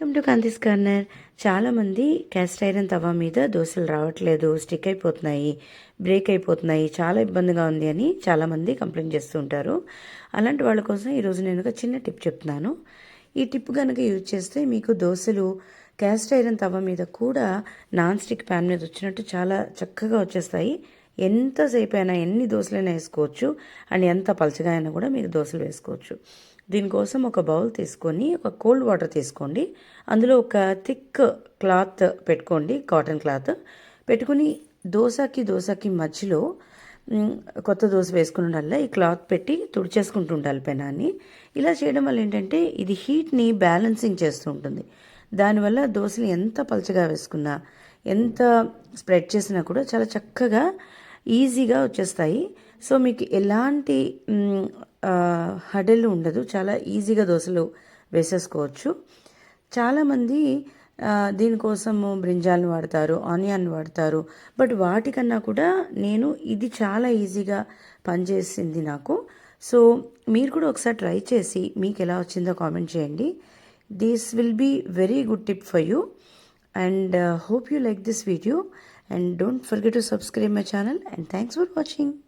Welcome to Kanthi's corner చాలామంది cast iron tawa మీద దోశలు రావట్లేదు స్టిక్ అయిపోతున్నాయి బ్రేక్ అయిపోతున్నాయి చాలా ఇబ్బందిగా ఉంది అని చాలామంది కంప్లైంట్ చేస్తూ ఉంటారు. అలాంటి వాళ్ళ కోసం ఈరోజు నేను ఒక చిన్న టిప్ చెప్తున్నాను. ఈ టిప్ కనుక యూజ్ చేస్తే మీకు దోశలు క్యాస్ట్ ఐరన్ తవ మీద కూడా నాన్ స్టిక్ ప్యాన్ మీద వచ్చినట్టు చాలా చక్కగా వచ్చేస్తాయి. ఎంతసేపు అయినా ఎన్ని దోశలైనా వేసుకోవచ్చు. అండ్ ఎంత పలచగా అయినా కూడా మీరు దోశలు వేసుకోవచ్చు. దీనికోసం ఒక బౌల్ తీసుకొని ఒక కోల్డ్ వాటర్ తీసుకోండి. అందులో ఒక థిక్ క్లాత్ పెట్టుకోండి కాటన్ క్లాత్. పెట్టుకుని దోశకి దోశకి మధ్యలో కొత్త దోశ వేసుకున్న ఈ క్లాత్ పెట్టి తుడిచేసుకుంటూ ఉండాలి పెనాన్ని. ఇలా చేయడం వల్ల ఏంటంటే ఇది హీట్ని బ్యాలెన్సింగ్ చేస్తూ ఉంటుంది. దానివల్ల దోశలు ఎంత పలచగా వేసుకున్నా ఎంత స్ప్రెడ్ చేసినా కూడా చాలా చక్కగా ఈజీగా వచ్చేస్తాయి. సో మీకు ఎలాంటి హడలు ఉండదు. చాలా ఈజీగా దోశలు వేసేసుకోవచ్చు. చాలామంది దీనికోసము బ్రింజాల్ని వాడతారు ఆనియన్ వాడతారు. బట్ వాటికన్నా కూడా నేను ఇది చాలా ఈజీగా పనిచేసింది నాకు. సో మీరు కూడా ఒకసారి ట్రై చేసి మీకు ఎలా వచ్చిందో కామెంట్ చేయండి. This will be very good tip for you and uh, hope you like this video. And don't forget to subscribe my channel. And thanks for watching